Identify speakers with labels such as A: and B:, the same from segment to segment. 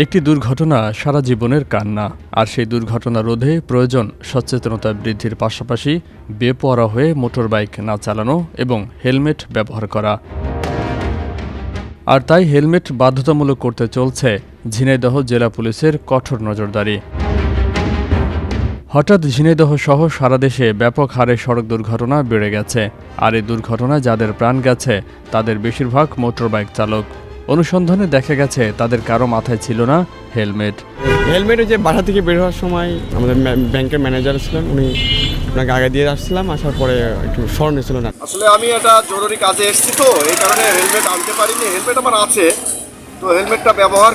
A: একটি দুর্ঘটনা সারা জীবনের কান্না, আর সেই দুর্ঘটনা রোধে প্রয়োজন সচেতনতা বৃদ্ধির পাশাপাশি বেপরোয়া হয়ে মোটরবাইক না চালানো এবং হেলমেট ব্যবহার করা। আর তাই হেলমেট বাধ্যতামূলক করতে চলছে ঝিনাইদহ জেলা পুলিশের কঠোর নজরদারি। হঠাৎ ঝিনাইদহ সহ সারা দেশে ব্যাপক হারে সড়ক দুর্ঘটনা বেড়ে গেছে। আর এই দুর্ঘটনায় যাদের প্রাণ গেছে, তাদের বেশিরভাগ মোটরবাইক চালক। অনুসন্ধানে দেখা গেছে তাদের কারও মাথায় ছিল না হেলমেট।
B: হেলমেট ওই যে বাসা থেকে বের হওয়ার সময় আমাদের ব্যাংকের ম্যানেজার ছিলেন উনি ওনাকে আগে দিয়ে আসছিলাম আসার পরে একটু স্মরণ ছিল না।
C: আসলে আমি এটা জরুরি কাজে এসেছি তো এই কারণে হেলমেট আনতে পারিনি। হেলমেট আমার আছে তো হেলমেটটা ব্যবহার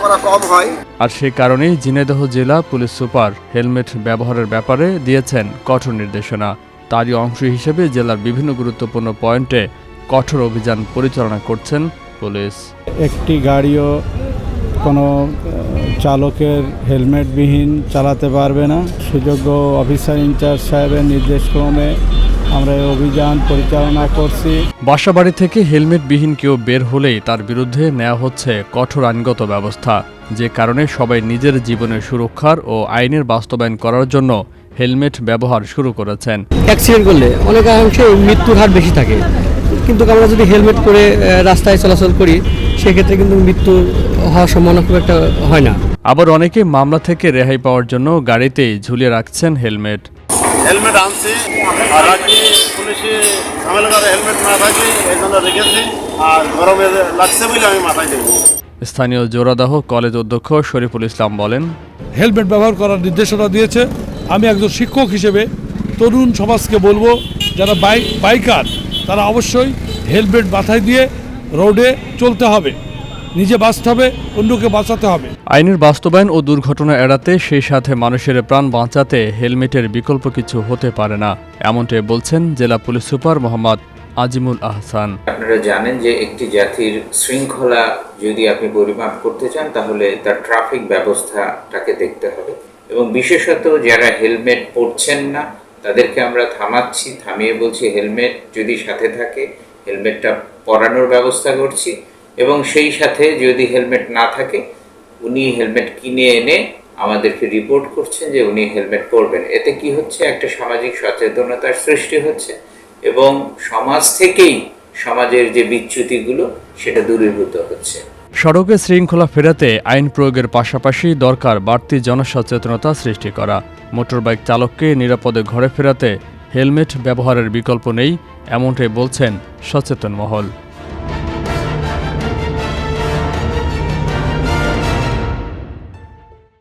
C: করা কম হয়।
A: আর সে কারণেই ঝিনাইদহ জেলা পুলিশ সুপার হেলমেট ব্যবহারের ব্যাপারে দিয়েছেন কঠোর নির্দেশনা। তারই অংশ হিসেবে জেলার বিভিন্ন গুরুত্বপূর্ণ পয়েন্টে কঠোর অভিযান পরিচালনা করছেন পুলিশ।
D: একটি গাড়িও কোনো চালকের হেলমেটবিহীন চালাতে পারবে না। সুযোগ্য অফিসার ইনচার্জ সাহেবের নির্দেশক্রমে আমরা এই অভিযান পরিচালনা করছি।
A: বাসাবাড়ি থেকে হেলমেটবিহীন কেউ বের হলেই তার বিরুদ্ধে নেওয়া হচ্ছে কঠোর আইনগত ব্যবস্থা। যে কারণে সবাই নিজের জীবনের সুরক্ষার ও আইনের বাস্তবায়ন করার জন্য হেলমেট ব্যবহার শুরু করেছেন।
E: অ্যাক্সিডেন্ট করলে অনেকাংশে মৃত্যুর হার বেশি থাকে। কিন্তু আমরা যদি হেলমেট পরে রাস্তায় চলাচল করি সেক্ষেত্রে কিন্তু মৃত্যু হওয়ার সম্ভাবনা খুব একটা হয় না।
A: আবার অনেকে মামলা থেকে রেহাই পাওয়ার জন্য গাড়িতেই ঝুলিয়ে রাখছেন হেলমেট
C: হেলমেট আনছি আর রাখি পুলিশে ঝামেলা করে হেলমেট না থাকলে এই জন্য রেখেছি আর গরমে লাগছে বলে আমি মাথায়
A: স্থানীয় জোরাদাহ কলেজ অধ্যক্ষ শরীফুল ইসলাম বলেন
F: হেলমেট ব্যবহার করার নির্দেশনা দিয়েছে। আমি একজন শিক্ষক হিসেবে তরুণ সমাজকে বলব যারা বাইক বাইকার তারা অবশ্যই হেলমেট মাথায় দিয়ে রোডে চলতে হবে। নিজে বাঁচতে হবে অন্যকে বাঁচাতে হবে।
A: আইনের বাস্তবায়ন ও দুর্ঘটনা এড়াতে সেই সাথে মানুষের প্রাণ বাঁচাতে হেলমেটের বিকল্প কিছু হতে পারে না এমনটাই বলছেন জেলা পুলিশ সুপার মোহাম্মদ আজিমুল আহসান।
G: আপনারা জানেন যে একটি জাতির শৃঙ্খলা যদি আপনি পরিমাপ করতে চান তাহলে তার ট্রাফিক ব্যবস্থাটাকে দেখতে হবে। এবং বিশেষত যারা হেলমেট পরছেন না তাদেরকে আমরা থামাচ্ছি, থামিয়ে বলছি হেলমেট যদি সাথে থাকে, হেলমেটটা পরানোর ব্যবস্থা করছি এবং সেই সাথে যদি হেলমেট না থাকে, উনি হেলমেট কিনে এনে আমাদেরকে রিপোর্ট করছেন যে উনি হেলমেট পরবেন। এতে কি হচ্ছে? একটা সামাজিক সচেতনতার সৃষ্টি হচ্ছে এবং সমাজ থেকেই সমাজের যে বিচ্যুতিগুলো, সেটা দূরীভূত হচ্ছে।
A: সড়কে শৃঙ্খলা ফেরাতে আইন প্রয়োগের পাশাপাশি দরকার বাড়তি জনসচেতনতা সৃষ্টি করা। মোটরবাইক চালককে নিরাপদে ঘরে ফেরাতে হেলমেট ব্যবহারের বিকল্প নেই, এমনটাই বলছেন সচেতন মহল।